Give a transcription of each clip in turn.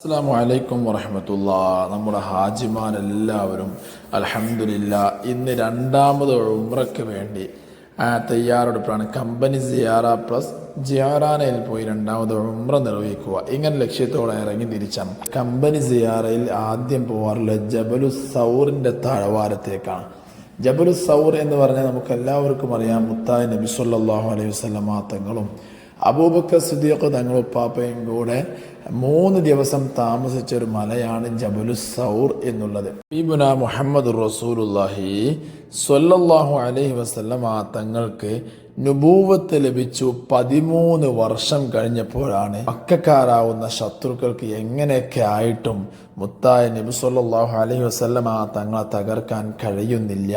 അസ്സാം വലൈക്കും വറഹമത്തുള്ള. നമ്മുടെ ഹാജിമാരെല്ലാവരും അലഹമില്ല ഇന്ന് രണ്ടാമത് ഉംറയ്ക്ക് വേണ്ടി തയ്യാറെടുപ്പാണ് കമ്പനി സിയാറ പ്ലസ് ജിയാറാനയിൽ പോയി രണ്ടാമത് ഉമ്ര നിർവഹിക്കുക. ഇങ്ങനെ ലക്ഷ്യത്തോടെ ഇറങ്ങി തിരിച്ചാണ്. കമ്പനി സിയാറയിൽ ആദ്യം പോകാറുള്ള ജബലു സൗറിന്റെ താഴ്വാരത്തേക്കാണ്. ജബലു സൗർ എന്ന് പറഞ്ഞാൽ നമുക്ക് എല്ലാവർക്കും അറിയാം മുത്തായ നബി സല്ലല്ലാഹു അലൈഹി വസല്ലമ തങ്ങളും അബൂബക്കർ സിദ്ദീഖ് തങ്ങളുപ്പാപ്പയും കൂടെ മൂന്ന് ദിവസം താമസിച്ച ഒരു മലയാണ് ജബുലു സൗർ എന്നുള്ളത്. ബീബുന മുഹമ്മദ് റസൂലുല്ലാഹി സൊല്ലാഹു അലഹി വസ്ലം ആ തങ്ങൾക്ക് നുബൂവത്ത് ലഭിച്ചു പതിമൂന്ന് വർഷം കഴിഞ്ഞപ്പോഴാണ് പക്കക്കാരാവുന്ന ശത്രുക്കൾക്ക് എങ്ങനെയൊക്കെ ആയിട്ടും മുത്തായ നബി സല്ലല്ലാഹു അലൈഹി ആ തങ്ങളെ തകർക്കാൻ കഴിയുന്നില്ല.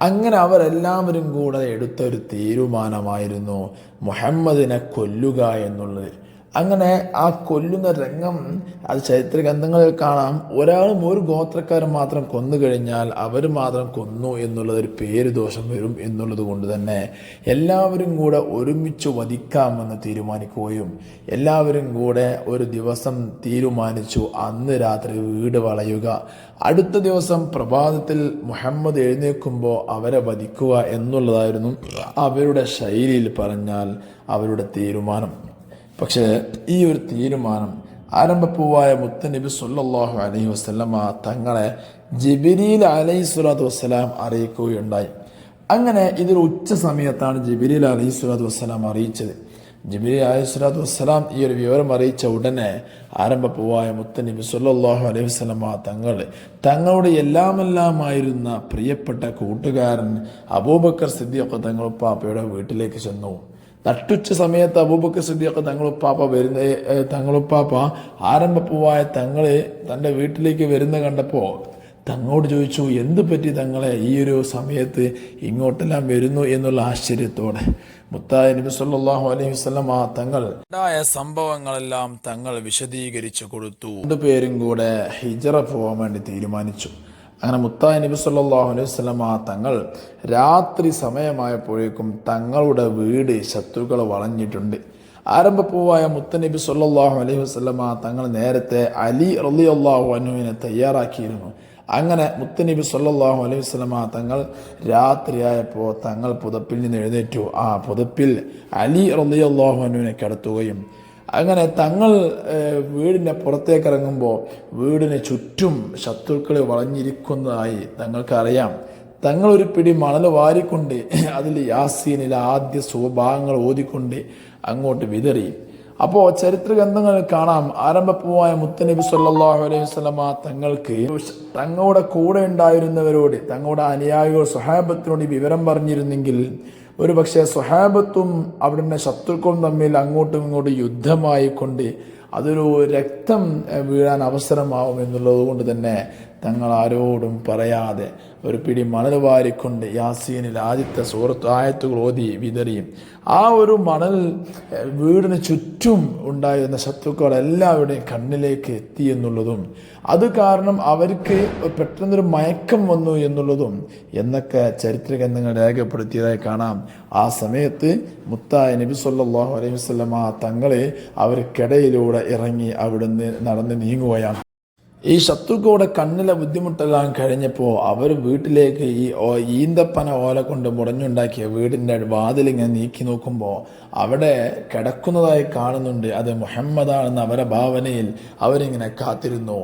അങ്ങനെ അവരെല്ലാവരും കൂടെ എടുത്തൊരു തീരുമാനമായിരുന്നു മുഹമ്മദിനെ കൊല്ലുക എന്നുള്ളത്. അങ്ങനെ ആ കൊല്ലുന്ന രംഗം അത് ചരിത്ര ഗ്രന്ഥങ്ങളിൽ കാണാം. ഒരാളും ഒരു ഗോത്രക്കാരൻ മാത്രം കൊന്നു കഴിഞ്ഞാൽ അവർ മാത്രം കൊന്നു എന്നുള്ളത് ഒരു പേര് ദോഷം വരും എന്നുള്ളത് കൊണ്ട് തന്നെ എല്ലാവരും കൂടെ ഒരുമിച്ച് വധിക്കാമെന്ന് തീരുമാനിക്കുകയും എല്ലാവരും കൂടെ ഒരു ദിവസം തീരുമാനിച്ചു അന്ന് രാത്രി വീട് വളയുക. അടുത്ത ദിവസം പ്രഭാതത്തിൽ മുഹമ്മദ് എഴുന്നേൽക്കുമ്പോൾ അവരെ വധിക്കുക എന്നുള്ളതായിരുന്നു അവരുടെ ശൈലിയിൽ പറഞ്ഞാൽ അവരുടെ തീരുമാനം. പക്ഷേ ഈ ഒരു തീരുമാനം ആരംഭപ്പൂവായ മുത്തനബി സല്ലല്ലാഹു അലൈഹി വസല്ലമ തങ്ങളെ ജിബിരിൽ അലൈഹി സ്വലാത്തു വസ്സലാം അറിയിക്കുകയുണ്ടായി. അങ്ങനെ ഇതൊരു ഉച്ച സമയത്താണ് ജിബിരിൽ അലൈഹി സ്വലാത്തു വസ്സലാം അറിയിച്ചത്. ജിബിരി അലൈഹി സ്വലാത്തു വസ്സലാം ഈ ഒരു വിവരം അറിയിച്ച ഉടനെ ആരംഭപ്പൂവായ മുത്തനബി സല്ലല്ലാഹു അലൈഹി വസല്ലമ തങ്ങൾ തങ്ങളുടെ എല്ലാമെല്ലാമായിരുന്ന പ്രിയപ്പെട്ട കൂട്ടുകാരൻ അബൂബക്കർ സിദ്ദിഖ് തങ്ങളുപ്പാപ്പയുടെ പാപ്പയുടെ വീട്ടിലേക്ക് ചെന്നു. നട്ടുച്ച സമയത്ത് അബൂബക്കർ സിദ്ദീഖ് തങ്ങളുപ്പാപ്പ വരുന്ന തങ്ങളുപ്പാപ്പ ആരംഭപ്പൂവായ തങ്ങളെ തന്റെ വീട്ടിലേക്ക് വരുന്ന കണ്ടപ്പോൾ തങ്ങളോട് ചോദിച്ചു എന്ത് പറ്റി തങ്ങളെ? ഈ ഒരു സമയത്ത് ഇങ്ങോട്ടെല്ലാം വരുന്നു എന്നുള്ള ആശ്ചര്യത്തോടെ. മുത്തായ നബി സല്ലല്ലാഹു അലൈഹി വസല്ലമ തങ്ങൾ ഉണ്ടായ സംഭവങ്ങളെല്ലാം തങ്ങൾ വിശദീകരിച്ചു കൊടുത്തു. രണ്ടുപേരും കൂടെ ഹിജറ പോകാൻ വേണ്ടി തീരുമാനിച്ചു. അങ്ങനെ മുത്തായ നബി സല്ലാഹു അലൈഹി സ്വലമ തങ്ങൾ രാത്രി സമയമായപ്പോഴേക്കും തങ്ങളുടെ വീട് ശത്രുക്കൾ വളഞ്ഞിട്ടുണ്ട്. ആരംഭപ്പൂവായ മുത്തനബി സല്ലാഹു അലൈഹി വസ്ലമ തങ്ങൾ നേരത്തെ അലി റലി അള്ളാഹു അനുവിനെ തയ്യാറാക്കിയിരുന്നു. അങ്ങനെ മുത്തനബി സല്ലാഹു അലൈഹി വസ്ലമ തങ്ങൾ രാത്രിയായപ്പോൾ തങ്ങൾ പുതപ്പിൽ നിന്ന് എഴുന്നേറ്റു. ആ പുതപ്പിൽ അലി റലി അള്ളാഹു അനുവിനെ കിടത്തുകയും അങ്ങനെ തങ്ങൾ വീടിന്റെ പുറത്തേക്ക് ഇറങ്ങുമ്പോൾ വീടിന് ചുറ്റും ശത്രുക്കൾ വളഞ്ഞിരിക്കുന്നതായി തങ്ങൾക്കറിയാം. തങ്ങൾ ഒരു പിടി മണൽ വാരിക്കൊണ്ട് അതിൽ യാസീനിലെ ആദ്യ സ്വഭാവങ്ങൾ ഓതിക്കൊണ്ട് അങ്ങോട്ട് വിതറി. അപ്പോൾ ചരിത്ര ഗ്രന്ഥങ്ങളിൽ കാണാം ആരംഭപ്പൂവായ മുത്തനബി സല്ലാഹു അലൈഹി വസല്ലമ തങ്ങൾക്ക് തങ്ങളുടെ കൂടെ ഉണ്ടായിരുന്നവരോട് തങ്ങളുടെ അനുയായികൾ സ്വഹാബത്തിനോട് വിവരം പറഞ്ഞിരുന്നെങ്കിൽ ഒരു പക്ഷേ സ്വഹാബത്തും അവിടുന്ന് ശത്രുക്കളും തമ്മിൽ അങ്ങോട്ടും ഇങ്ങോട്ടും യുദ്ധമായിക്കൊണ്ട് അതൊരു രക്തം വീഴാൻ അവസരമാവും എന്നുള്ളത് കൊണ്ട് തന്നെ തങ്ങൾ ആരോടും പറയാതെ ഒരു പിടി മണൽ വാരിക്കൊണ്ട് യാസീനിൽ ആദ്യത്തെ സുഹൃത്ത് ആയത്തുകൾ ഓതി വിതറിയും. ആ ഒരു മണൽ വീടിന് ചുറ്റും ഉണ്ടായിരുന്ന ശത്രുക്കൾ എല്ലാവരുടെയും കണ്ണിലേക്ക് എത്തി എന്നുള്ളതും അത് കാരണം അവർക്ക് പെട്ടെന്നൊരു മയക്കം വന്നു എന്നുള്ളതും എന്നൊക്കെ ചരിത്ര ഗ്രന്ഥങ്ങൾ രേഖപ്പെടുത്തിയതായി കാണാം. ആ സമയത്ത് മുത്തായ നബി സല്ലാഹു അലൈഹി വസല്ലമ തങ്ങളെ അവർക്കിടയിലൂടെ ഇറങ്ങി അവിടുന്ന് നടന്ന് നീങ്ങുകയാണ്. ഈ ശത്രുക്കളുടെ കണ്ണിലെ ബുദ്ധിമുട്ടെല്ലാം കഴിഞ്ഞപ്പോൾ അവർ വീട്ടിലേക്ക് ഈ ഈന്തപ്പന ഓല കൊണ്ട് മുടഞ്ഞുണ്ടാക്കിയ വീടിന്റെ വാതിലിങ്ങനെ നീക്കി നോക്കുമ്പോൾ അവിടെ കിടക്കുന്നതായി കാണുന്നുണ്ട്. അത് മുഹമ്മദാണെന്ന് അവരുടെ ഭാവനയിൽ അവരിങ്ങനെ കാത്തിരുന്നു.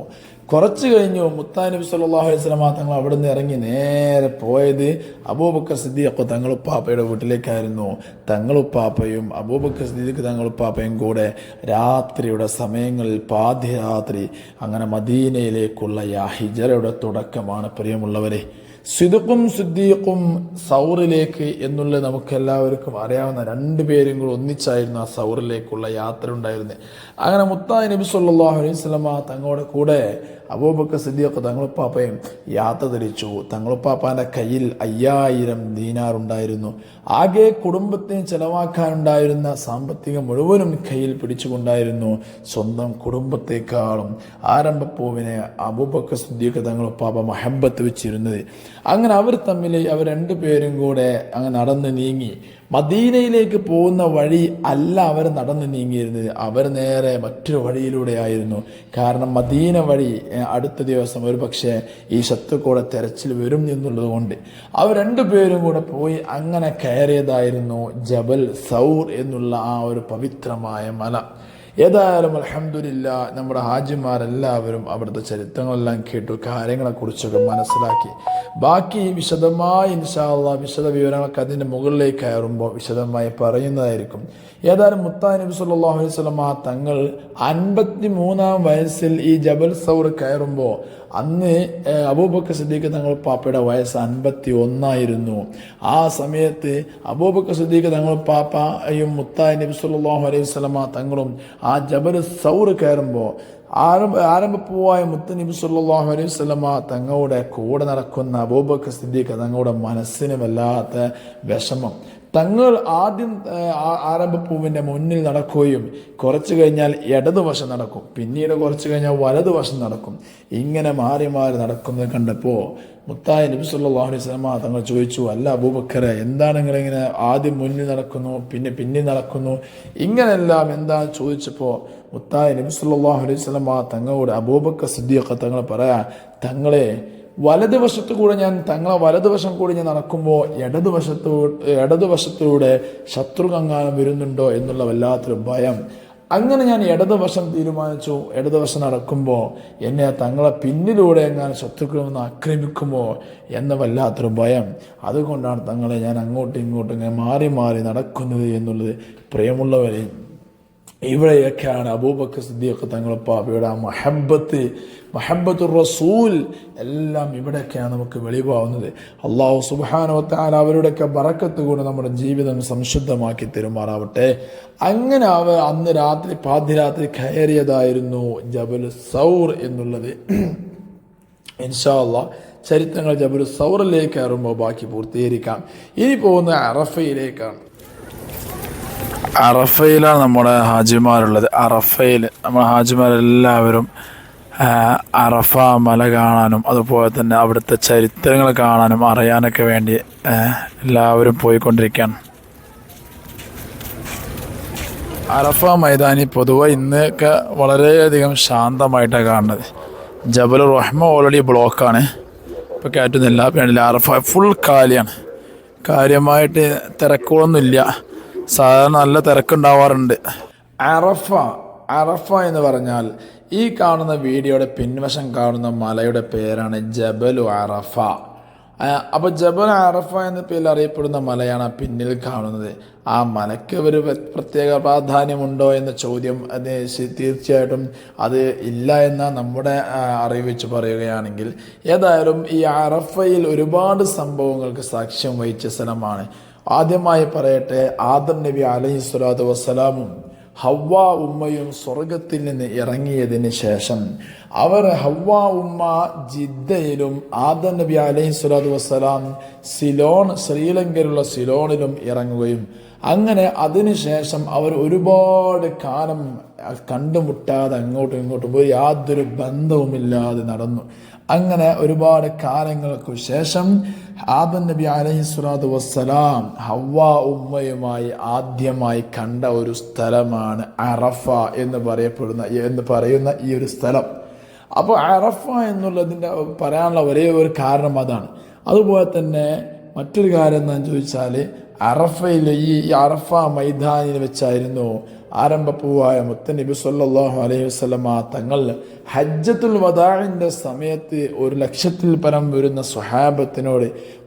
കുറച്ച് കഴിഞ്ഞു മുത്താനബി നബി സല്ലല്ലാഹു അലൈഹി വസല്ലമ തങ്ങൾ അവിടെ നിന്ന് ഇറങ്ങി നേരെ പോയത് അബൂബക്കർ സിദ്ദീഖ് തങ്ങളുപ്പാപ്പയുടെ വീട്ടിലേക്കായിരുന്നു. തങ്ങളുപ്പാപ്പയും അബൂബക്കർ സിദ്ദീഖ് തങ്ങളുപ്പാപ്പയും കൂടെ രാത്രിയുടെ സമയങ്ങളിൽ പാതിരാത്രി അങ്ങനെ മദീനയിലേക്കുള്ള യാ ഹിജറയുടെ തുടക്കമാണ്. പ്രിയമുള്ളവരെ സിദുക്കും സിദ്ദീഖും സൗറിലേക്ക് എന്നുള്ള നമുക്ക് എല്ലാവർക്കും അറിയാവുന്ന രണ്ടുപേരും കൂടെ ഒന്നിച്ചായിരുന്നു ആ സൗറിലേക്കുള്ള യാത്ര ഉണ്ടായിരുന്നത് അങ്ങനെ മുത്താ നബി സല്ലല്ലാഹു അലൈഹി വസല്ലമ തങ്ങളുടെ കൂടെ അബൂബക്കർ സിദ്ദീഖ് തങ്ങളുപ്പാപ്പയും യാത്ര തിരിച്ചു. തങ്ങളുപ്പാപ്പാന്റെ കയ്യിൽ അയ്യായിരം ദീനാർ ഉണ്ടായിരുന്നു. ആകെ കുടുംബത്തിന് ചെലവാക്കാനുണ്ടായിരുന്ന സാമ്പത്തികം മുഴുവനും കയ്യിൽ പിടിച്ചുകൊണ്ടായിരുന്നു സ്വന്തം കുടുംബത്തെക്കാളും ആരംഭപ്പൂവിനെ അബൂബക്കർ സിദ്ദീഖ് തങ്ങളുപ്പാപ്പ മഹബത്ത് വെച്ചിരുന്നത്. അങ്ങനെ അവർ തമ്മിൽ അവർ രണ്ടുപേരും കൂടെ അങ്ങ് നടന്ന് നീങ്ങി. മദീനയിലേക്ക് പോകുന്ന വഴി അല്ല അവർ നടന്നു നീങ്ങിയിരുന്നത്. അവർ നേരെ മറ്റൊരു വഴിയിലൂടെ ആയിരുന്നു. കാരണം മദീന വഴി അടുത്ത ദിവസം ഒരു പക്ഷേ ഈ ശത്രുക്കൂടെ തെരച്ചിൽ വരും എന്നുള്ളത് കൊണ്ട് അവർ രണ്ടുപേരും കൂടെ പോയി അങ്ങനെ കയറിയതായിരുന്നു ജബൽ സൗർ എന്നുള്ള ആ ഒരു പവിത്രമായ മല. ഏതായാലും അലഹമില്ല നമ്മുടെ ഹാജിമാരെല്ലാവരും അവിടുത്തെ ചരിത്രങ്ങളെല്ലാം കേട്ടു കാര്യങ്ങളെക്കുറിച്ചൊക്കെ മനസ്സിലാക്കി. ബാക്കി വിശദമായി ഇൻഷാല്ല വിശദ വിവരങ്ങളൊക്കെ അതിന്റെ മുകളിലേക്ക് കയറുമ്പോൾ വിശദമായി പറയുന്നതായിരിക്കും. ഏതായാലും മുത്താ നബി സല്ലല്ലാഹു അലൈഹി വസല്ലമ തങ്ങൾ അൻപത്തി മൂന്നാം വയസ്സിൽ ഈ ജബൽ സൗർ കയറുമ്പോൾ അന്ന് അബൂബക്കർ സിദ്ദീഖ് തങ്ങൾ പാപ്പയുടെ വയസ്സ് അൻപത്തി ഒന്നായിരുന്നു ആ സമയത്ത് അബൂബക്കർ സിദ്ദീഖ് തങ്ങൾ പാപ്പയും മുത്തായി നബി സല്ലല്ലാഹു അലൈഹി വസല്ലമ തങ്ങളും ആ ജബൽ സൗർ കയറുമ്പോൾ ആരംഭ ആരംഭപ്പൂവായ മുത്ത നബി സല്ലല്ലാഹു അലൈഹി വസല്ലമ തങ്ങളുടെ കൂടെ നടക്കുന്ന അബൂബക്കർ സിദ്ദീഖ് തങ്ങളുടെ മനസ്സിന് വല്ലാത്ത വിഷമം. തങ്ങൾ ആദ്യം ആരംഭപ്പൂവിന്റെ മുന്നിൽ നടക്കുകയും കുറച്ചു കഴിഞ്ഞാൽ ഇടതുവശം നടക്കും. പിന്നീട് കുറച്ചു കഴിഞ്ഞാൽ വലതുവശം നടക്കും. ഇങ്ങനെ മാറി മാറി നടക്കുന്നത് കണ്ടപ്പോൾ മുത്തായ നബി സല്ലല്ലാഹു അലൈഹി വസല്ലമ തങ്ങൾ ചോദിച്ചു അല്ല അബൂബക്കറെ എന്താണ് നിങ്ങളിങ്ങനെ ആദ്യം മുന്നിൽ നടക്കുന്നു പിന്നെ പിന്നിൽ നടക്കുന്നു? ഇങ്ങനെല്ലാം എന്താ? ചോദിച്ചപ്പോൾ മുത്തായ നബി സല്ലല്ലാഹു അലൈഹി സ്വലമ തങ്ങളോട് അബൂബക്കർ സിദ്ദീഖ് തങ്ങൾ പറയാ തങ്ങളെ വലതുവശത്തു കൂടെ ഞാൻ തങ്ങളെ വലതുവശം കൂടി ഞാൻ നടക്കുമ്പോൾ ഇടതുവശത്തൂ ഇടതുവശത്തൂടെ ശത്രുകങ്ങാനം വരുന്നുണ്ടോ എന്നുള്ള വല്ലാത്തൊരു ഭയം. അങ്ങനെ ഞാൻ ഇടതുവശം തീരുമാനിച്ചു. ഇടതുവശം നടക്കുമ്പോൾ എന്നെ തങ്ങളെ പിന്നിലൂടെ എങ്ങാനും ശത്രുക്കൾ ആക്രമിക്കുമോ എന്ന വല്ലാത്തൊരു ഭയം. അതുകൊണ്ടാണ് തങ്ങളെ ഞാൻ അങ്ങോട്ടും ഇങ്ങോട്ടും ഇങ്ങനെ മാറി മാറി നടക്കുന്നത് എന്നുള്ളത് പ്രിയമുള്ളവരെ ഇവിടെയൊക്കെയാണ് അബൂബക്കർ സിദ്ദീഖ് തങ്ങളെ പാപ്പയുടെ ആ മഹബത്ത് മഹബത്ത് റസൂൽ. എല്ലാം ഇവിടെയൊക്കെയാണ് നമുക്ക് വെളിവാകുന്നത് അള്ളാഹു സുബാനവത്താൽ അവരുടെയൊക്കെ ബറക്കത്ത് കൊണ്ട് നമ്മുടെ ജീവിതം സംശുദ്ധമാക്കി തെരുമാറാവട്ടെ. അങ്ങനെ അവർ അന്ന് രാത്രി പാതിരാത്രി കയറിയതായിരുന്നു ജബൽ സൗർ എന്നുള്ളത്. ഇൻഷാ ചരിത്രങ്ങൾ ജബൽ സൗറിലേക്ക് കയറുമ്പോൾ ബാക്കി പൂർത്തീകരിക്കാം. ഇനി പോകുന്ന അറഫയിലേക്കാണ്. അറഫയിലാണ് നമ്മുടെ ഹാജിമാരുള്ളത്. അറഫയിൽ നമ്മുടെ ഹാജിമാരെല്ലാവരും അറഫ മല കാണാനും അതുപോലെ തന്നെ അവിടുത്തെ ചരിത്രങ്ങൾ കാണാനും അറിയാനൊക്കെ വേണ്ടി എല്ലാവരും പോയിക്കൊണ്ടിരിക്കുകയാണ്. അറഫ മൈതാനി പൊതുവെ ഇന്നൊക്കെ വളരെയധികം ശാന്തമായിട്ടാണ് കാണുന്നത്. ജബൽ റഹ്മ ഓൾറെഡി ബ്ലോക്കാണ് ഇപ്പോൾ കയറ്റുന്നില്ല. പിന്നെ അറഫ ഫുൾ കാലിയാണ്. കാര്യമായിട്ട് തിരക്കുകളൊന്നുമില്ല. സാധാരണ നല്ല തിരക്കുണ്ടാവാറുണ്ട്. അറഫ അറഫ എന്ന് പറഞ്ഞാൽ ഈ കാണുന്ന വീഡിയോയുടെ പിൻവശം കാണുന്ന മലയുടെ പേരാണ് ജബലു അറഫ. അപ്പോൾ അപ്പൊ ജബൽ അറഫ എന്ന പേരിൽ അറിയപ്പെടുന്ന മലയാണ് പിന്നിൽ കാണുന്നത്. ആ മലയ്ക്ക് ഒരു പ്രത്യേക പ്രാധാന്യമുണ്ടോ എന്ന ചോദ്യം അത് തീർച്ചയായിട്ടും അത് ഇല്ല എന്ന നമ്മുടെ അറിവ് വെച്ച് പറയുകയാണെങ്കിൽ ഏതായാലും ഈ അറഫയിൽ ഒരുപാട് സംഭവങ്ങൾക്ക് സാക്ഷ്യം വഹിച്ച സ്ഥലമാണ് ആദ്യമായി പറയട്ടെ ആദം നബി അലൈഹി സ്വലാത്തു വസ്സലാമും ഹവ്വ ഉമ്മയും സ്വർഗത്തിൽ നിന്ന് ഇറങ്ങിയതിന് ശേഷം അവർ ഹവ്വ ഉമ്മ ജിദ്ദയിലും ആദം നബി അലൈഹി സ്വലാത്തു വസ്സലാം സിലോൺ ശ്രീലങ്കയിലുള്ള സിലോണിലും ഇറങ്ങുകയും അങ്ങനെ അതിനുശേഷം അവർ ഒരുപാട് കാലം കണ്ടുമുട്ടാതെ അങ്ങോട്ടും ഇങ്ങോട്ടും പോയി യാതൊരു ബന്ധവുമില്ലാതെ നടന്നു. അങ്ങനെ ഒരുപാട് കാലങ്ങൾക്ക് ശേഷം ആദം നബി അലഹി സ്വലാത്തു വസ്സലാം ഹവ്വ ഉമ്മയുമായി ആദ്യമായി കണ്ട ഒരു സ്ഥലമാണ് അറഫ എന്ന് പറയപ്പെടുന്ന എന്ന് പറയുന്ന ഈ ഒരു സ്ഥലം. അപ്പോൾ അറഫ എന്നുള്ളതിന്റെ പറയാനുള്ള ഒരേ ഒരു കാരണം അതാണ്. അതുപോലെ തന്നെ മറ്റൊരു കാര്യം എന്താണെന്ന് ചോദിച്ചാൽ അറഫയിൽ ഈ അറഫ മൈതാനിൽ വെച്ചായിരുന്നു ആരംഭപ്പൂവായ മുത്തനബി സല്ലാഹു അലൈഹി വസ്ലമ തങ്ങൾ ഹജ്ജത്തുൽ വദാഇന്റെ സമയത്ത് ഒരു ലക്ഷത്തിൽ പരം വരുന്ന സ്വഹാബത്തിനോട്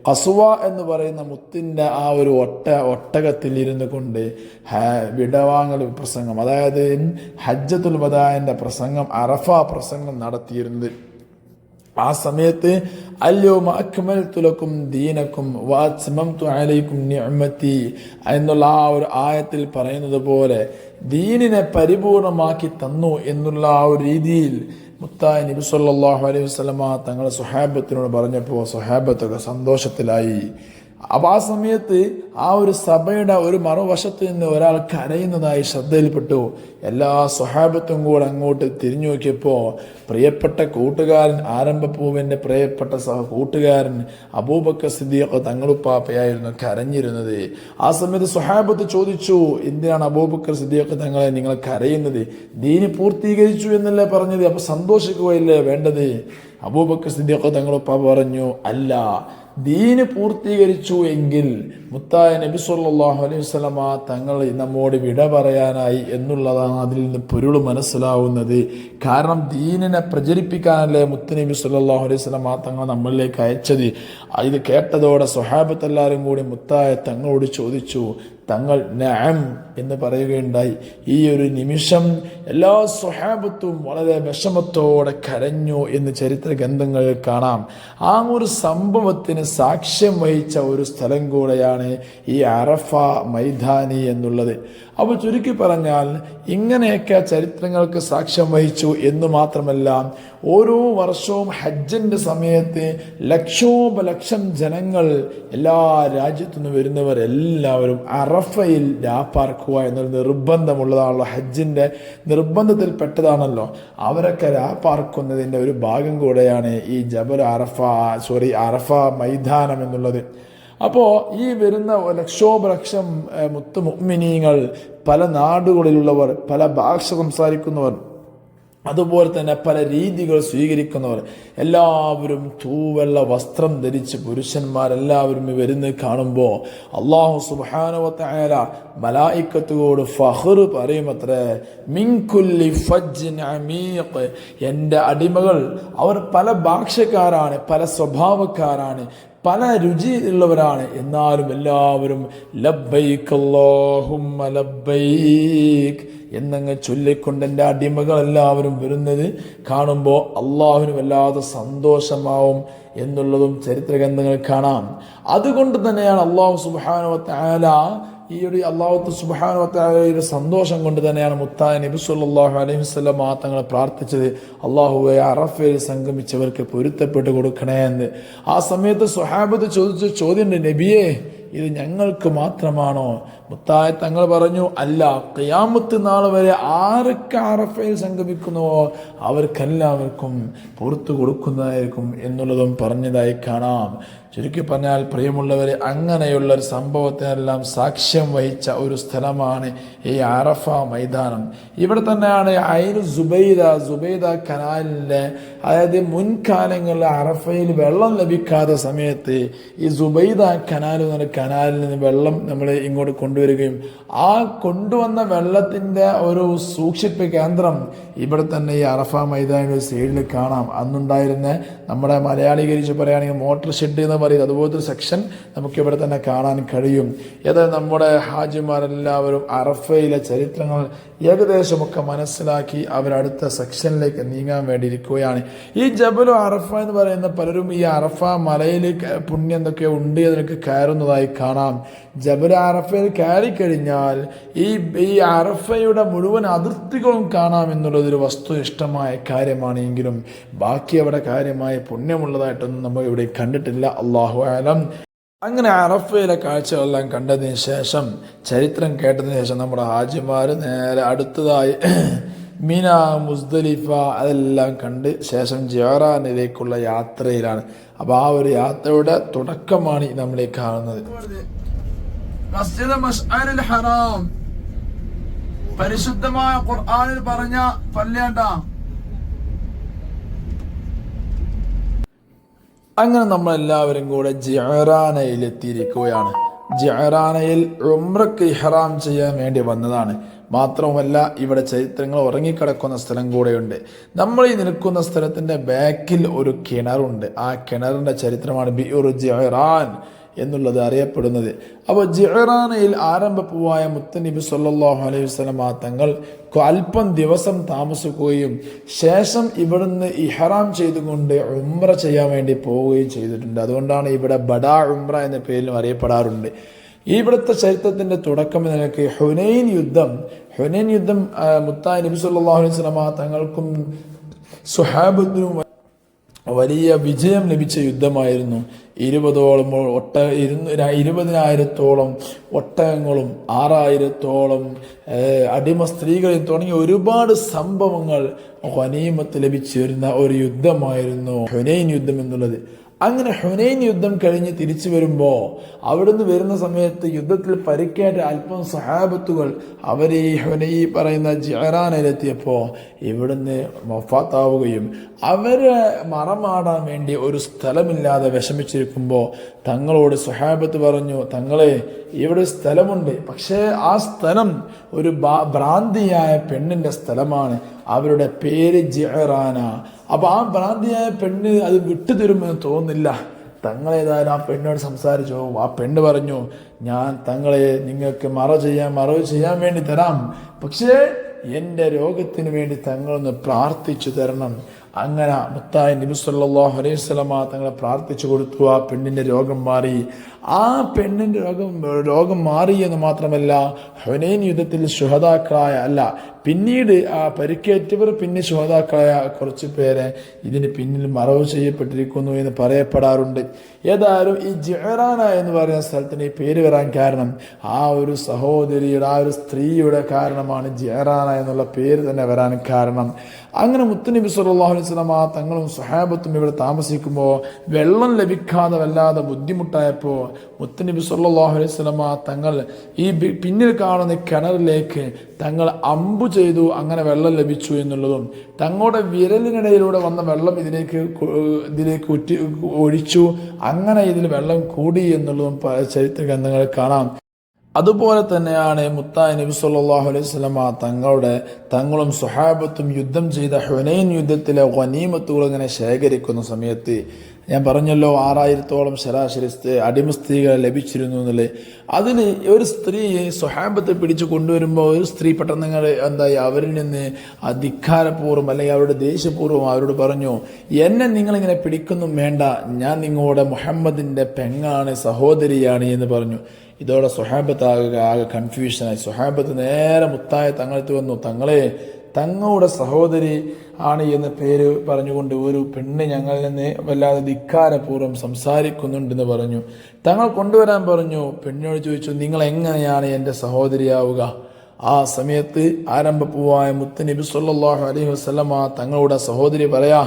കസുവ എന്ന് പറയുന്ന മുത്തിന്റെ ആ ഒരു ഒട്ട ഒട്ടകത്തിൽ ഇരുന്നു കൊണ്ട് വിടവാങ്ങൽ പ്രസംഗം അതായത് ഹജ്ജത്തുൽ വദാഇന്റെ പ്രസംഗം അറഫ പ്രസംഗം നടത്തിയിരുന്നത്. ആ സമയത്ത് അല്ലോ അക്മൽ തുലക്കും ദീനക്കും നിഅമതി എന്നുള്ള ആ ഒരു ആയത്തിൽ പറയുന്നത് പോലെ ദീനിനെ പരിപൂർണമാക്കി തന്നു എന്നുള്ള ആ ഒരു രീതിയിൽ മുത്തായ നബി സല്ലാഹു അലൈഹി വസ്ലമ തങ്ങളെ സുഹാബത്തിനോട് പറഞ്ഞപ്പോൾ സുഹാബത്തൊക്കെ സന്തോഷത്തിലായി. അപ്പോൾ ആ സമയത്ത് ആ ഒരു സഭയുടെ ഒരു മറുവശത്ത് നിന്ന് ഒരാൾ കരയുന്നതായി ശ്രദ്ധയിൽപ്പെട്ടു. എല്ലാ സ്വഹാബത്തും കൂടെ അങ്ങോട്ട് തിരിഞ്ഞു നോക്കിയപ്പോൾ പ്രിയപ്പെട്ട കൂട്ടുകാരൻ ആരംഭപ്പൂവിന്റെ പ്രിയപ്പെട്ട സഹ കൂട്ടുകാരൻ അബൂബക്കർ സിദ്ദീഖ് തങ്ങളുപ്പാപ്പയായിരുന്നു കരഞ്ഞിരുന്നത്. ആ സമയത്ത് സ്വഹാബത്ത് ചോദിച്ചു എന്തിനാണ് അബൂബക്കർ സിദ്ദീഖ് തങ്ങളെ നിങ്ങൾ കരയുന്നത്? ദീനി പൂർത്തീകരിച്ചു എന്നല്ലേ പറഞ്ഞത്? അപ്പൊ സന്തോഷിക്കുകയല്ലേ വേണ്ടത്? അബൂബക്കർ സിദ്ദീഖ് തങ്ങളുപ്പ പറഞ്ഞു അല്ല ദീന് പൂർത്തീകരിച്ചു എങ്കിൽ മുത്തായ നബി സല്ലാഹു അലൈഹി വസല്ലമ തങ്ങൾ നമ്മോട് വിട പറയാനായി എന്നുള്ളതാണ് അതിൽ നിന്ന് പൊരുൾ മനസ്സിലാവുന്നത്. കാരണം ദീനിനെ പ്രചരിപ്പിക്കാനല്ലേ മുത്തുനബി സല്ലാഹു അലൈഹി വസല്ലമ തങ്ങൾ നമ്മളിലേക്ക് അയച്ചത്? ഇത് കേട്ടതോടെ സ്വഹാബത്തെല്ലാവരും കൂടി മുത്തായ തങ്ങളോട് ചോദിച്ചു തങ്ങൾ നഅം എന്ന് പറയുകയുണ്ടായി. ഈ ഒരു നിമിഷം എല്ലാ സ്വഹാബത്തും വളരെ വിഷമത്തോടെ കരഞ്ഞു എന്ന് ചരിത്ര ഗ്രന്ഥങ്ങളിൽ കാണാം. ആ ഒരു സംഭവത്തിന് സാക്ഷ്യം വഹിച്ച ഒരു സ്ഥലം കൂടെയാണ് ഈ അറഫ മൈതാനി എന്നുള്ളത്. അപ്പോൾ ചുരുക്കി പറഞ്ഞാൽ ഇങ്ങനെയൊക്കെ ചരിത്രങ്ങൾക്ക് സാക്ഷ്യം വഹിച്ചു എന്ന് മാത്രമല്ല ഓരോ വർഷവും ഹജ്ജിന്റെ സമയത്ത് ലക്ഷോപലക്ഷം ജനങ്ങൾ എല്ലാ രാജ്യത്തു നിന്ന് എല്ലാവരും അറഫയിൽ രാപ്പാർക്കുക എന്നൊരു നിർബന്ധമുള്ളതാണല്ലോ. ഹജ്ജിന്റെ നിർബന്ധത്തിൽ പെട്ടതാണല്ലോ. അവരൊക്കെ രാപ്പാർക്കുന്നതിന്റെ ഒരു ഭാഗം കൂടെയാണ് ഈ ജബൽ അറഫ സോറി അറഫ മൈതാനം എന്നുള്ളത്. അപ്പോൾ ഈ വരുന്ന ലക്ഷോപലക്ഷം മുത്ത് മുഅ്മിനീങ്ങൾ പല നാടുകളിലുള്ളവർ പല ഭാഷ സംസാരിക്കുന്നവർ അതുപോലെ തന്നെ പല രീതികൾ സ്വീകരിക്കുന്നവർ എല്ലാവരും തൂവെള്ള വസ്ത്രം ധരിച്ച് പുരുഷന്മാരെല്ലാവരും വരുന്നത് കാണുമ്പോൾ അള്ളാഹു സുബാനുവത്തായ മലായിക്കത്തുകോട് ഫഹർ പറയുമത്രേ മിൻകുല്ലി എന്റെ അടിമകൾ അവർ പല ഭാഷക്കാരാണ് പല സ്വഭാവക്കാരാണ്. പല രുചിയുള്ളവരാണ് എന്നാലും എല്ലാവരും ലബ്ബൈക്ക് അല്ലാഹുമ്മ ലബ്ബൈക്ക് എന്നങ്ങ് ചൊല്ലിക്കൊണ്ട് എന്റെ അടിമകൾ എല്ലാവരും വരുന്നത് കാണുമ്പോൾ അള്ളാഹുവിന് വല്ലാതെ സന്തോഷമാവും എന്നുള്ളതും ചരിത്ര ഗ്രന്ഥങ്ങൾ കാണാം. അതുകൊണ്ട് തന്നെയാണ് അള്ളാഹു സുബാനുവത്ത ആല ഈ ഒരു അള്ളാഹുത്ത് സുബാനുവത്തായ സന്തോഷം കൊണ്ട് തന്നെയാണ് മുത്തായ നബി സുല്ലാഹു അലൈഹി വസല്ലം തങ്ങൾ പ്രാർത്ഥിച്ചത്. അള്ളാഹുവെ അറഫയിൽ സംഗമിച്ചവർക്ക് പൊരുത്തപ്പെട്ട് കൊടുക്കണേ എന്ന്. ആ സമയത്ത് സുഹാബത്ത് ചോദിച്ച ചോദ്യമുണ്ട് നബിയെ ഇത് ഞങ്ങൾക്ക് മാത്രമാണോ? മുത്തായ തങ്ങൾ പറഞ്ഞു അല്ല ഖിയാമത്ത് നാൾ വരെ ആരൊക്കെ അറഫയിൽ സംഗമിക്കുന്നുവോ അവർക്കെല്ലാവർക്കും പുറത്തു കൊടുക്കുന്നതായിരിക്കും എന്നുള്ളതും പറഞ്ഞതായി കാണാം. ചുരുക്കി പറഞ്ഞാൽ പ്രിയമുള്ളവരെ അങ്ങനെയുള്ള ഒരു സംഭവത്തിനെല്ലാം സാക്ഷ്യം വഹിച്ച ഒരു സ്ഥലമാണ് ഈ അറഫ മൈതാനം. ഇവിടെ തന്നെയാണ് അയിൽ സുബൈദ സുബൈദ കനാലിന്റെ അതായത് മുൻകാലങ്ങളിൽ അറഫയിൽ വെള്ളം ലഭിക്കാത്ത സമയത്ത് ഈ സുബൈദ കനാൽ എന്ന കനാലിൽ നിന്ന് വെള്ളം നമ്മൾ ഇങ്ങോട്ട് കൊണ്ടുവരികയും ആ കൊണ്ടുവന്ന വെള്ളത്തിന്റെ ഒരു സൂക്ഷിപ്പ് കേന്ദ്രം ഇവിടെ തന്നെ ഈ അറഫ മൈതാനിയുടെ സൈഡിൽ കാണാം. അന്നുണ്ടായിരുന്ന നമ്മുടെ മലയാളീകരിച്ച് പറയുകയാണെങ്കിൽ മോട്ടർ ഷെഡ് എന്ന് പറയുന്നത് അതുപോലത്തെ സെക്ഷൻ നമുക്ക് ഇവിടെ തന്നെ കാണാൻ കഴിയും. ഏതായാലും നമ്മുടെ ഹാജിമാരെല്ലാവരും അറഫയിലെ ചരിത്രങ്ങൾ ഏകദേശമൊക്കെ മനസ്സിലാക്കി അവരടുത്ത സെക്ഷനിലേക്ക് നീങ്ങാൻ വേണ്ടി ഇരിക്കുകയാണ് ഈ ജബലു അറഫ എന്ന് പറയുന്ന പലരും ഈ അറഫ മലയിൽ പുണ്യം എന്തൊക്കെ ഉണ്ട് എന്നൊക്കെ കയറുന്നതായി കാണാം. ജബൽ അറഫയിൽ കയറി കഴിഞ്ഞാൽ ഈ ഈ അറഫയുടെ മുഴുവൻ അതിർത്തികളും കാണാം എന്നുള്ളതൊരു വസ്തുനിഷ്ഠമായ കാര്യമാണ്. എങ്കിലും ബാക്കി അവിടെ കാര്യമായ പുണ്യമുള്ളതായിട്ടൊന്നും നമ്മൾ ഇവിടെ കണ്ടിട്ടില്ല. അള്ളാഹു ആലം അങ്ങനെ അറഫയിലെ കാഴ്ചകളെല്ലാം കണ്ടതിന് ശേഷം ചരിത്രം കേട്ടതിന് ശേഷം നമ്മുടെ ഹാജിമാർ നേരെ അടുത്തതായി മിന മുസ്ദലിഫ അതെല്ലാം കണ്ട് ശേഷം ജോറാനിലേക്കുള്ള യാത്രയിലാണ്. അപ്പോൾ ആ ഒരു യാത്രയുടെ തുടക്കമാണ് ഈ നമ്മളീ കാണുന്നത്. മസ്ജിദ് മഷ്അലുൽ ഹറാം. പരിശുദ്ധമായ ഖുർആനിൽ പറഞ്ഞ പല്ലേണ്ട അങ്ങനെ നമ്മൾ എല്ലാവരും കൂടെ ജഹറാനയിൽ എത്തിയിരിക്കുകയാണ്. ജഹറാനയിൽ ഉമ്രക്ക് ഇഹ്റാം ചെയ്യാൻ വേണ്ടി വന്നതാണ്. മാത്രവുമല്ല ഇവിടെ ചരിത്രങ്ങൾ ഉറങ്ങിക്കിടക്കുന്ന സ്ഥലം കൂടെയുണ്ട്. നമ്മൾ ഈ നിൽക്കുന്ന സ്ഥലത്തിന്റെ ബാക്കിൽ ഒരു കിണറുണ്ട്. ആ കിണറിന്റെ ചരിത്രമാണ് ബിഉർ ജഹറാൻ. എന്നുള്ളത് അറിയപ്പെടുന്നത്. അപ്പോൾ ജിഹറാനയിൽ ആരംഭപ്പൂവായ മുത്തനബി സല്ലാഹു അലൈഹി വസല്ലമ തങ്ങൾ അല്പം ദിവസം താമസിക്കുകയും ശേഷം ഇവിടുന്ന് ഇഹറാം ചെയ്തുകൊണ്ട് ഉംറ ചെയ്യാൻ വേണ്ടി പോവുകയും ചെയ്തിട്ടുണ്ട്. അതുകൊണ്ടാണ് ഇവിടെ ബഡാ ഉംറ എന്ന പേരിലും അറിയപ്പെടാറുണ്ട്. ഇവിടുത്തെ ചരിത്രത്തിന്റെ തുടക്കം എന്ന നിലയ്ക്ക് ഹുനൈൻ യുദ്ധം ഹുനൈൻ യുദ്ധം മുത്താ നബി സല്ലാഹു അലൈഹി വസല്ലമ തങ്ങൾക്കും സുഹാബത്തിനും വലിയ വിജയം ലഭിച്ച യുദ്ധമായിരുന്നു. ഇരുപതോളം ഒട്ട ഇരുന്ന ഇരുപതിനായിരത്തോളം ഒട്ടകങ്ങളും ആറായിരത്തോളം അടിമ സ്ത്രീകളെയും തുടങ്ങിയ ഒരുപാട് സംഭവങ്ങൾ ഹനീമത്ത് ലഭിച്ചിരുന്ന ഒരു യുദ്ധമായിരുന്നു ഹുനൈൻ യുദ്ധം എന്നുള്ളത്. അങ്ങനെ ഹുനൈൻ യുദ്ധം കഴിഞ്ഞ് തിരിച്ചു വരുമ്പോൾ അവിടുന്ന് വരുന്ന സമയത്ത് യുദ്ധത്തിൽ പരിക്കേറ്റ അല്പം സഹാബത്തുകൾ അവരെ ഈ ഹുനൈ പറയുന്ന ജഹറാനിലെത്തിയപ്പോൾ ഇവിടുന്ന് മൊഫാത്താവുകയും അവരെ മറമാടാൻ വേണ്ടി ഒരു സ്ഥലമില്ലാതെ വിഷമിച്ചിരിക്കുമ്പോൾ തങ്ങളോട് സുഹാബത്ത് പറഞ്ഞു തങ്ങളെ ഇവിടെ സ്ഥലമുണ്ട്. പക്ഷേ ആ സ്ഥലം ഒരു ഭ്രാന്തിയായ പെണ്ണിന്റെ സ്ഥലമാണ്. അവരുടെ പേര് ജെഹറാന. അപ്പൊ ആ ഭ്രാന്തിയായ പെണ്ണ് അത് വിട്ടുതരുമെന്ന് തോന്നുന്നില്ല. തങ്ങളേതായാലും ആ പെണ്ണോട് സംസാരിച്ചു. ആ പെണ്ണ് പറഞ്ഞു ഞാൻ തങ്ങളെ നിങ്ങൾക്ക് മറ ചെയ്യാൻ മറവ് ചെയ്യാൻ വേണ്ടി തരാം. പക്ഷേ എന്റെ രോഗത്തിന് വേണ്ടി തങ്ങളൊന്ന് പ്രാർത്ഥിച്ചു തരണം. അങ്ങനെ മുത്തായ നബി സല്ലല്ലാഹു അലൈഹി വസല്ലമ തങ്ങളെ പ്രാർത്ഥിച്ചു കൊടുത്തു ആ പെണ്ണിന്റെ രോഗം മാറി. ആ പെണ്ണിന്റെ രോഗം രോഗം മാറി എന്ന് മാത്രമല്ല ഹുനൈൻ യുദ്ധത്തിൽ ശുഹതാക്കളായ അല്ല പിന്നീട് ആ പരിക്കേറ്റവർ പിന്നെ ശുഹതാക്കളായ കുറച്ച് പേരെ ഇതിന് പിന്നിൽ മറവ് ചെയ്യപ്പെട്ടിരിക്കുന്നു എന്ന് പറയപ്പെടാറുണ്ട്. ഏതായാലും ഈ ജെഹറാന എന്ന് പറയുന്ന സ്ഥലത്തിന് ഈ പേര് വരാൻ കാരണം ആ ഒരു സഹോദരിയുടെ ആ ഒരു സ്ത്രീയുടെ കാരണമാണ് ജെഹറാന എന്നുള്ള പേര് തന്നെ വരാൻ കാരണം. അങ്ങനെ മുത്തുനബി സല്ലല്ലാഹു അലൈഹി വസല്ലമ തങ്ങളും സഹാബത്തും ഇവിടെ താമസിക്കുമ്പോൾ വെള്ളം ലഭിക്കാതെ വല്ലാതെ ബുദ്ധിമുട്ടായപ്പോൾ മുത്തുനബി സല്ലല്ലാഹു അലൈഹി വസല്ലമ തങ്ങൾ ഈ പിന്നിൽ കാണുന്ന കിണറിലേക്ക് തങ്ങൾ അമ്പു ചെയ്തു അങ്ങനെ വെള്ളം ലഭിച്ചു എന്നുള്ളതും തങ്ങളുടെ വിരലിനിടയിലൂടെ വന്ന വെള്ളം ഇതിലേക്ക് ഇതിലേക്ക് ഒഴിച്ചു അങ്ങനെ ഇതിൽ വെള്ളം കൂടി എന്നുള്ളതും ചരിത്ര ഗ്രന്ഥങ്ങളിൽ കാണാം. അതുപോലെ തന്നെയാണ് മുത്തായ നബി സല്ലാഹു അലൈഹി വസല്ലമ തങ്ങളുടെ തങ്ങളും സുഹാബത്തും യുദ്ധം ചെയ്ത ഹുനൈൻ യുദ്ധത്തിലെ വനീമത്തുകൾ ഇങ്ങനെ ശേഖരിക്കുന്ന സമയത്ത് ഞാൻ പറഞ്ഞല്ലോ ആറായിരത്തോളം ശരാശരി അടിമ സ്ത്രീകളെ ലഭിച്ചിരുന്നു എന്നുള്ളത് അതിൽ ഒരു സ്ത്രീ സുഹാബത്തെ പിടിച്ചു കൊണ്ടുവരുമ്പോൾ ഒരു സ്ത്രീ പെട്ടെന്ന് എന്തായി അവരിൽ നിന്ന് അധികാരപൂർവം അല്ലെങ്കിൽ അവരുടെ ദേഷ്യപൂർവം അവരോട് പറഞ്ഞു എന്നെ നിങ്ങളിങ്ങനെ പിടിക്കൊന്നും വേണ്ട ഞാൻ നിങ്ങളുടെ മുഹമ്മദിന്റെ പെങ്ങാണ് സഹോദരിയാണ് എന്ന് പറഞ്ഞു. ഇതോടെ സുഹാബത്ത് ആകെ കൺഫ്യൂഷനായി സുഹാബത്ത് നേരെ മുത്തായ തങ്ങളത്ത് വന്നു. തങ്ങളെ തങ്ങളുടെ സഹോദരി ആണ് എന്ന പേര് പറഞ്ഞുകൊണ്ട് ഒരു പെണ്ണ് ഞങ്ങളിൽ നിന്ന് വല്ലാതെ ധിക്കാരപൂർവം സംസാരിക്കുന്നുണ്ടെന്ന് പറഞ്ഞു. തങ്ങൾ കൊണ്ടുവരാൻ പറഞ്ഞു. പെണ്ണിനോട് ചോദിച്ചു നിങ്ങൾ എങ്ങനെയാണ് എന്റെ സഹോദരിയാവുക? ആ സമയത്ത് ആരംഭപ്പൂവായ മുത്ത് നബി സല്ലല്ലാഹു അലൈഹി വസല്ലമ തങ്ങളുടെ സഹോദരി പറയാ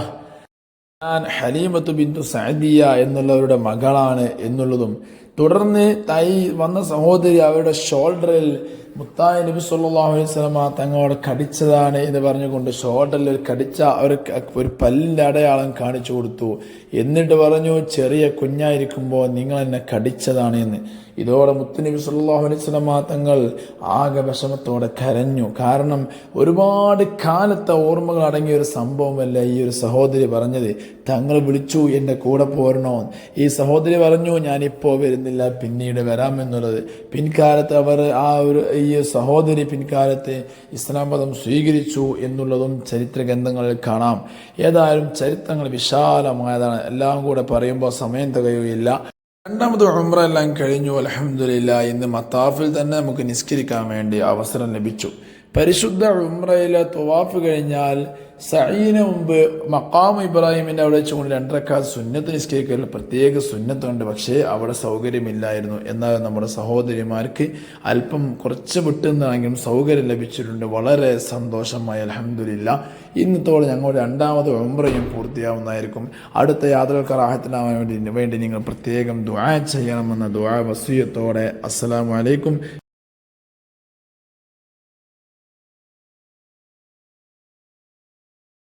ഞാൻ ഹലീമത്ത് ബിന്ദു സഅദിയ എന്നുള്ളവരുടെ മകളാണ് എന്നുള്ളതും തുടർന്ന് തൈ വന്ന സഹോദരി അവരുടെ ഷോൾഡറിൽ മുത്തായ നബി സല്ലാഹു അലൈഹി വസല്ലമ തങ്ങളോട് കടിച്ചതാണ് എന്ന് പറഞ്ഞുകൊണ്ട് ഷോൾഡറിൽ ഒരു കടിച്ച ഒരു ഒരു പല്ലിന്റെ അടയാളം കാണിച്ചു കൊടുത്തു. എന്നിട്ട് പറഞ്ഞു ചെറിയ കുഞ്ഞായിരിക്കുമ്പോൾ നിങ്ങൾ എന്നെ കടിച്ചതാണ് എന്ന്. ഇതോടെ മുത്തുനബി സല്ലാഹു അലൈഹി വസല്ലമ തങ്ങൾ ആകെ വിഷമത്തോടെ കരഞ്ഞു. കാരണം ഒരുപാട് കാലത്തെ ഓർമ്മകൾ അടങ്ങിയ ഒരു സംഭവമല്ല ഈ ഒരു സഹോദരി പറഞ്ഞത്? തങ്ങൾ വിളിച്ചു എന്റെ കൂടെ പോരണോ? ഈ സഹോദരി പറഞ്ഞു ഞാനിപ്പോൾ വരുന്നില്ല പിന്നീട് വരാമെന്നുള്ളത് പിൻകാലത്ത് അവർ ആ ഒരു ഈ സഹോദരി പിൻകാലത്ത് ഇസ്ലാം മതം സ്വീകരിച്ചു എന്നുള്ളതും ചരിത്ര ഗ്രന്ഥങ്ങളിൽ കാണാം. ഏതായാലും ചരിത്രങ്ങൾ വിശാലമായതാണ്. എല്ലാം കൂടെ പറയുമ്പോൾ സമയം തികയുകയില്ല. രണ്ടാമത് ഉംറ എല്ലാം കഴിഞ്ഞു. അലഹമില്ല ഇന്ന് മത്താഫിൽ തന്നെ നമുക്ക് നിസ്കരിക്കാൻ വേണ്ടി അവസരം ലഭിച്ചു. പരിശുദ്ധ ഉംറയിലെ തുവാഫ് കഴിഞ്ഞാൽ സഹീന മുമ്പ് മക്കാം ഇബ്രാഹിമിന്റെ അവിടെ വെച്ചുകൊണ്ട് രണ്ടരക്കാൽ സുന്നത്ത് നിസ്കരിക്കൽ പ്രത്യേക സുന്നത്തുണ്ട്. പക്ഷേ അവിടെ സൗകര്യമില്ലായിരുന്നു. എന്നാൽ നമ്മുടെ സഹോദരിമാർക്ക് അല്പം കുറച്ച് വിട്ടുന്നാണെങ്കിലും സൗകര്യം ലഭിച്ചിട്ടുണ്ട്. വളരെ സന്തോഷമായി. അലഹമില്ല ഇന്നത്തോടെ ഞങ്ങളുടെ രണ്ടാമത് ഉംറയും പൂർത്തിയാവുന്നതായിരിക്കും. അടുത്ത യാത്രകൾക്ക് റാഹത്തിനാവാൻ വേണ്ടി വേണ്ടി നിങ്ങൾ പ്രത്യേകം ദുആ ചെയ്യണമെന്ന ദുആ വസീയത്തോടെ. അസ്സലാമു അലൈക്കും.